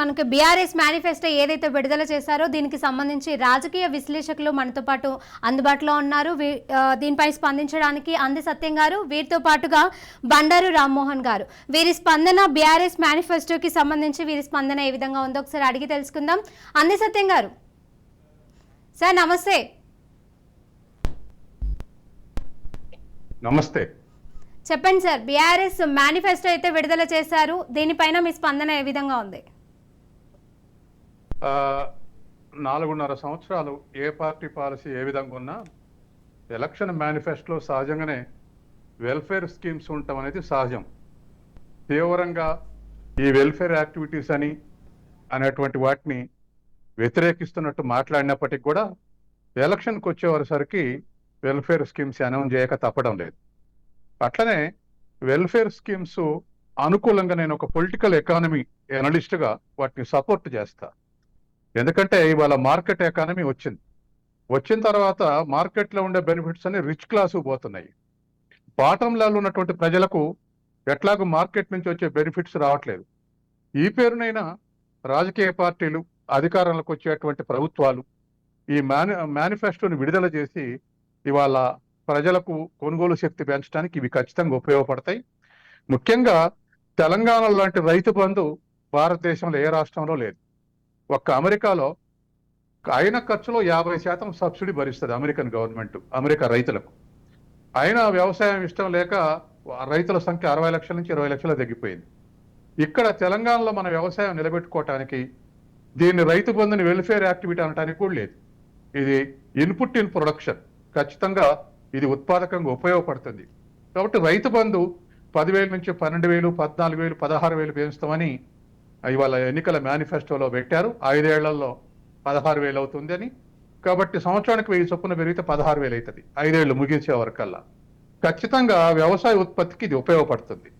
మనకి BRS manifesto ఏదైతే విడుదల చేశారో దీనికి సంబంధించి రాజకీయ విశ్లేషకులు మనతో పాటు అందుబాటులో ఉన్నారు. దీనిపై స్పందించడానికి అంది సత్యం గారు వీరితో పాటుగా బండారు రామ్మోహన్ గారు. వీరి స్పందన బీఆర్ఎస్ మేనిఫెస్టోకి సంబంధించి వీరి స్పందన ఏ విధంగా ఉందో ఒకసారి అడిగి తెలుసుకుందాం. అంది సత్యం గారు. సార్ నమస్తే. నమస్తే. చెప్పండి సార్ బీఆర్ఎస్ మేనిఫెస్టో అయితే విడుదల చేశారు. దీనిపైన మీ స్పందన ఏ విధంగా ఉంది? నాలుగున్నర సంవత్సరాలు ఏ పార్టీ పాలసీ ఏ విధంగా ఉన్నా ఎలక్షన్ మేనిఫెస్టోలో సహజంగానే వెల్ఫేర్ స్కీమ్స్ ఉండటం అనేది సహజం. తీవ్రంగా ఈ వెల్ఫేర్ యాక్టివిటీస్ అని అనేటువంటి వాటిని వ్యతిరేకిస్తున్నట్టు మాట్లాడినప్పటికీ కూడా ఎలక్షన్కి వచ్చేవరసరికి వెల్ఫేర్ స్కీమ్స్ అనౌన్స్ చేయక తప్పడం లేదు. అట్లనే వెల్ఫేర్ స్కీమ్స్ అనుకూలంగా నేను ఒక పొలిటికల్ ఎకానమీ ఎనలిస్ట్గా వాటిని సపోర్ట్ చేస్తాను ఎందుకంటే ఇవాళ మార్కెట్ ఎకానమీ వచ్చింది. వచ్చిన తర్వాత మార్కెట్లో ఉండే బెనిఫిట్స్ అన్ని రిచ్ క్లాస్ పోతున్నాయి. బాటం లెవెల్ ఉన్నటువంటి ప్రజలకు ఎట్లాగో మార్కెట్ నుంచి వచ్చే బెనిఫిట్స్ రావట్లేదు. ఈ పేరునైనా రాజకీయ పార్టీలు అధికారంలోకి వచ్చేటువంటి ప్రభుత్వాలు ఈ మేని మేనిఫెస్టోని విడుదల చేసి ఇవాళ ప్రజలకు కొనుగోలు శక్తి పెంచడానికి ఇవి ఖచ్చితంగా ఉపయోగపడతాయి. ముఖ్యంగా తెలంగాణ లాంటి రైతు బంధు భారతదేశంలో ఏ రాష్ట్రంలో లేదు. ఒక్క అమెరికాలో ఆయన ఖర్చులో యాభై శాతం సబ్సిడీ భరిస్తుంది అమెరికన్ గవర్నమెంట్ అమెరికా రైతులకు. అయినా వ్యవసాయం ఇష్టం లేక రైతుల సంఖ్య అరవై లక్షల నుంచి ఇరవై లక్షల తగ్గిపోయింది. ఇక్కడ తెలంగాణలో మన వ్యవసాయం నిలబెట్టుకోవటానికి దీన్ని రైతు బంధుని వెల్ఫేర్ యాక్టివిటీ అనడానికి కూడా లేదు. ఇది ఇన్పుట్ ఇన్ ప్రొడక్షన్. ఖచ్చితంగా ఇది ఉత్పాదకంగా ఉపయోగపడుతుంది. కాబట్టి రైతు బంధు పదివేల నుంచి పన్నెండు వేలు పద్నాలుగు వేలు పదహారు వేలు పెంచుతామని ఇవాళ ఎన్నికల మేనిఫెస్టోలో పెట్టారు. ఐదేళ్ళలో పదహారు వేలు అవుతుంది అని. కాబట్టి సంవత్సరానికి వెయ్యి చొప్పున పెరిగితే పదహారు వేలు అవుతుంది. ఐదేళ్ళు ముగించే వరకల్లా. ఖచ్చితంగా వ్యవసాయ ఉత్పత్తికి ఇది ఉపయోగపడుతుంది.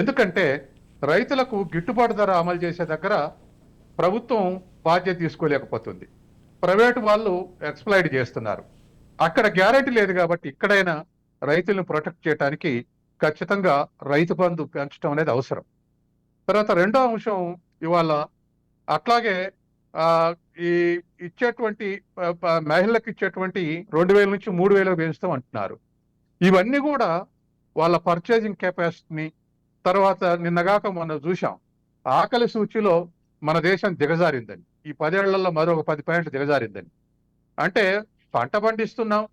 ఎందుకంటే రైతులకు గిట్టుబాటు ధర అమలు చేసే దగ్గర ప్రభుత్వం బాధ్యత తీసుకోలేకపోతుంది. ప్రైవేటు వాళ్ళు ఎక్స్ప్లైడ్ చేస్తున్నారు. అక్కడ గ్యారెంటీ లేదు కాబట్టి ఇక్కడైనా రైతులను ప్రొటెక్ట్ చేయడానికి ఖచ్చితంగా రైతు బంధు పెంచడం అనేది అవసరం. తర్వాత రెండో అంశం ఇవాళ అట్లాగే ఈ ఇచ్చేటువంటి మహిళలకు ఇచ్చేటువంటి రెండు వేల నుంచి మూడు వేలకు పెంచుతాం అంటున్నారు. ఇవన్నీ కూడా వాళ్ళ పర్చేసింగ్ కెపాసిటీని తర్వాత నిన్నగాక మనం చూసాం ఆకలి సూచిలో మన దేశం దిగజారిందని ఈ పదేళ్ళలో మరొక పది పాయింట్లు దిగజారిందని అంటే పంట పండిస్తున్నాం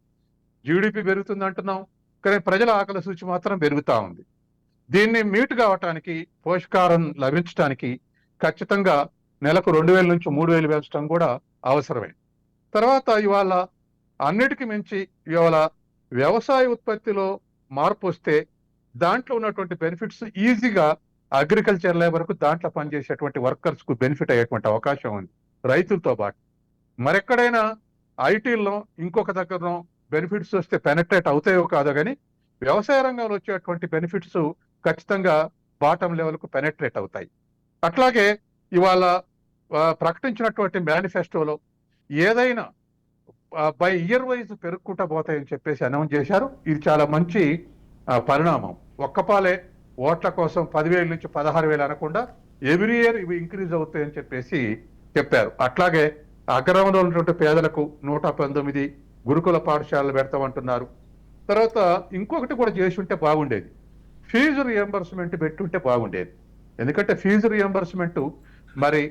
జీడిపి పెరుగుతుంది అంటున్నాం కానీ ప్రజల ఆకలి సూచి మాత్రం పెరుగుతా ఉంది. దీన్ని మీట్ కావటానికి పోషకారం లభించడానికి ఖచ్చితంగా నెలకు రెండు వేల నుంచి మూడు వేలు పెంచడం కూడా అవసరమే. తర్వాత ఇవాళ అన్నిటికీ మించి ఇవాళ వ్యవసాయ ఉత్పత్తిలో మార్పు వస్తే దాంట్లో ఉన్నటువంటి బెనిఫిట్స్ ఈజీగా అగ్రికల్చర్ లేబర్కు దాంట్లో పనిచేసేటువంటి వర్కర్స్కు బెనిఫిట్ అయ్యేటువంటి అవకాశం ఉంది రైతులతో పాటు. మరెక్కడైనా ఐటీల్లో ఇంకొక దగ్గరనో బెనిఫిట్స్ వస్తే పెనట్రేట్ అవుతాయో కాదో కానీ వ్యవసాయ రంగంలో వచ్చేటువంటి బెనిఫిట్స్ ఖచ్చితంగా బాటం లెవెల్కు పెనట్రేట్ అవుతాయి. అట్లాగే ఇవాళ ప్రకటించినటువంటి మేనిఫెస్టోలో ఏదైనా బై ఇయర్ వైజ్ పెరుగుకుంటా పోతాయని చెప్పేసి అనౌన్స్ చేశారు. ఇది చాలా మంచి పరిణామం. ఒక్కపాలే ఓట్ల కోసం పదివేల నుంచి పదహారు వేలు అనకుండా ఎవ్రీ ఇయర్ ఇవి ఇంక్రీజ్ అవుతాయని చెప్పేసి చెప్పారు. అట్లాగే అగ్రమంలో ఉన్నటువంటి పేదలకు నూట పంతొమ్మిది గురుకుల పాఠశాలలు పెడతామంటున్నారు. తర్వాత ఇంకొకటి కూడా చేసి ఉంటే బాగుండేది. ఫీజు రియంబర్స్మెంట్ పెట్టుంటే బాగుండేది. ఎందుకంటే ఫీజు రియంబర్స్మెంట్ మరి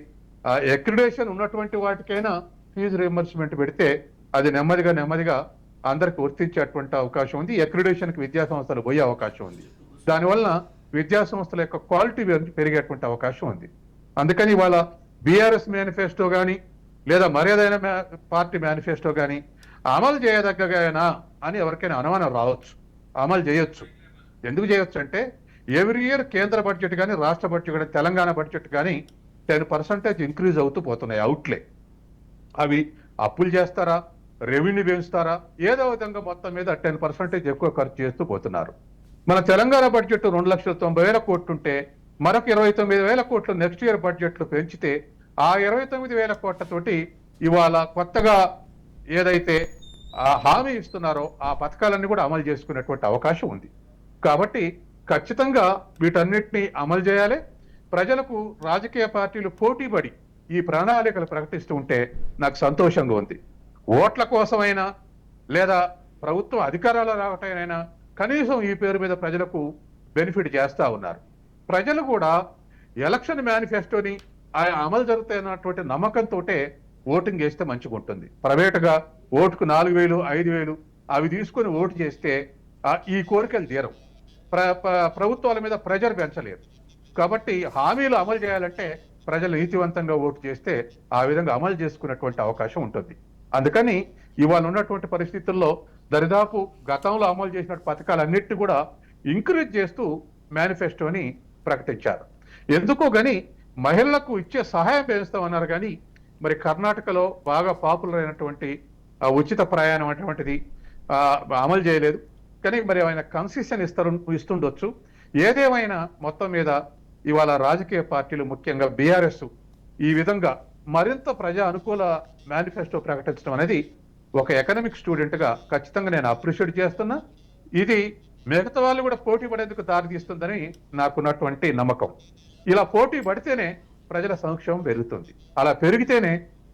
ఎక్రిడేషన్ ఉన్నటువంటి వాటికైనా ఫీజు రియంబర్స్మెంట్ పెడితే అది నెమ్మదిగా నెమ్మదిగా అందరికి వర్తించేటువంటి అవకాశం ఉంది. ఎక్రిడేషన్కి విద్యా సంస్థలు పోయే అవకాశం ఉంది. దానివల్ల విద్యా సంస్థల యొక్క క్వాలిటీ పెరిగేటువంటి అవకాశం ఉంది. అందుకని ఇవాళ బీఆర్ఎస్ మేనిఫెస్టో కానీ లేదా మరేదైనా పార్టీ మేనిఫెస్టో కానీ అమలు చేయదగ్గగానా అని ఎవరికైనా అనుమానం రావచ్చు. అమలు చేయొచ్చు. ఎందుకు చేయొచ్చు అంటే ఎవ్రీ ఇయర్ కేంద్ర బడ్జెట్ కానీ రాష్ట్ర బడ్జెట్ కానీ తెలంగాణ బడ్జెట్ కానీ టెన్ పర్సెంటేజ్ ఇంక్రీజ్ అవుతూ పోతున్నాయి అవుట్లే అవి అప్పులు చేస్తారా? రెవెన్యూ పెంచుతారా? ఏదో విధంగా మొత్తం మీద టెన్ పర్సెంటేజ్ ఎక్కువ ఖర్చు చేస్తూ పోతున్నారు. మన తెలంగాణ బడ్జెట్ రెండు లక్షల తొంభై వేల కోట్లు ఉంటే మరొక ఇరవై తొమ్మిది వేల కోట్లు నెక్స్ట్ ఇయర్ బడ్జెట్లు పెంచితే ఆ ఇరవై తొమ్మిది వేల కోట్లతోటి ఇవాళ కొత్తగా ఏదైతే ఆ హామీ ఇస్తున్నారో ఆ పథకాలన్నీ కూడా అమలు చేసుకునేటువంటి అవకాశం ఉంది. కాబట్టి ఖచ్చితంగా వీటన్నిటిని అమలు చేయాలి. ప్రజలకు రాజకీయ పార్టీలు పోటీపడి ఈ ప్రణాళికలు ప్రకటిస్తూ ఉంటే నాకు సంతోషంగా ఉంది. ఓట్ల కోసమైనా లేదా ప్రభుత్వం అధికారాలు రావటమైనా కనీసం ఈ పేరు మీద ప్రజలకు బెనిఫిట్ చేస్తూ ఉన్నారు. ప్రజలు కూడా ఎలక్షన్ మేనిఫెస్టోని ఆయన అమలు జరుగుతున్నటువంటి నమ్మకంతో ఓటింగ్ చేస్తే మంచిగా ఉంటుంది ప్రైవేటుగా ఓటుకు నాలుగు వేలు ఐదు వేలు అవి తీసుకొని ఓటు చేస్తే ఆ, ఈ కోరికలు తీరవు. ప్రభుత్వాల మీద ప్రెజర్ పెంచలేదు. కాబట్టి హామీలు అమలు చేయాలంటే ప్రజలు నీతివంతంగా ఓటు చేస్తే ఆ విధంగా అమలు చేసుకునేటువంటి అవకాశం ఉంటుంది. అందుకని ఇవాళ ఉన్నటువంటి పరిస్థితుల్లో దరిదాపు గతంలో అమలు చేసిన పథకాలన్నిటిని కూడా ఇంక్రీజ్ చేస్తూ మేనిఫెస్టోని ప్రకటించారు. ఎందుకో కానీ మహిళలకు ఇచ్చే సహాయం పెంచుతామన్నారు కానీ మరి కర్ణాటకలో బాగా పాపులర్ అయినటువంటి ఉచిత ప్రయాణం అటువంటిది అమలు చేయలేదు. కానీ మరి ఆయన కన్సెషన్ ఇస్తారు ఇస్తుండొచ్చు. ఏదేమైనా మొత్తం మీద ఇవాళ రాజకీయ పార్టీలు ముఖ్యంగా బీఆర్ఎస్ ఈ విధంగా మరింత ప్రజా అనుకూల మేనిఫెస్టో ప్రకటించడం అనేది ఒక ఎకనామిక్ స్టూడెంట్గా ఖచ్చితంగా నేను అప్రిషియేట్ చేస్తున్నా. ఇది మిగతా వాళ్ళు కూడా పోటీ పడేందుకు దారితీస్తుందని నాకున్నటువంటి నమ్మకం. ఇలా పోటీ పడితేనే ప్రజల సంక్షేమం పెరుగుతుంది. అలా పెరిగితేనే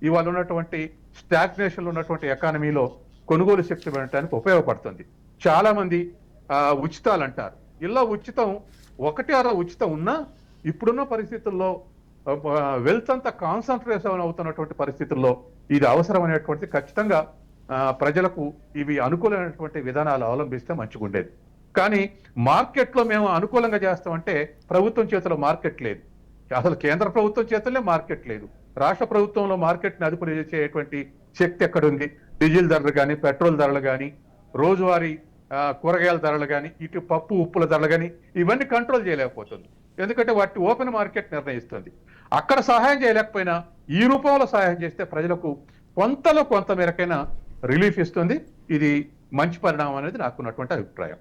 ఇవాళ ఉన్నటువంటి స్టాగ్నేషన్ ఉన్నటువంటి ఎకానమీలో కొనుగోలు శక్తి పెరగడానికి ఉపయోగపడుతుంది. చాలా మంది ఉచితాలు అంటారు ఇలా ఉచితం ఒకటి అర ఉచితం ఉన్నా ఇప్పుడున్న పరిస్థితుల్లో వెల్త్ అంతా కాన్సన్ట్రేషన్ అవుతున్నటువంటి పరిస్థితుల్లో ఇది అవసరం అవసరమైనటువంటి ఖచ్చితంగా ప్రజలకు ఇవి అనుకూలమైనటువంటి విధానాలు అవలంబిస్తే మంచిగా ఉండేది కానీ మార్కెట్లో మేము అనుకూలంగా చేస్తామంటే ప్రభుత్వం చేతిలో మార్కెట్ లేదు. అసలు కేంద్ర ప్రభుత్వం చేతుల్లో మార్కెట్ లేదు. రాష్ట్ర ప్రభుత్వంలో మార్కెట్ని అదుపు చేసేటువంటి శక్తి ఎక్కడుంది? డీజిల్ ధరలు కానీ పెట్రోల్ ధరలు కానీ రోజువారీ కూరగాయల ధరలు కానీ ఇటు పప్పు ఉప్పుల ధరలు కానీ ఇవన్నీ కంట్రోల్ చేయలేకపోతుంది. ఎందుకంటే వాటి ఓపెన్ మార్కెట్ నిర్ణయిస్తుంది. అక్కడ సహాయం చేయలేకపోయినా ఈ రూపంలో సహాయం చేస్తే ప్రజలకు కొంతలో కొంత మేరకైనా రిలీఫ్ ఇస్తుంది. ఇది మంచి పరిణామం అనేది నాకున్నటువంటి అభిప్రాయం.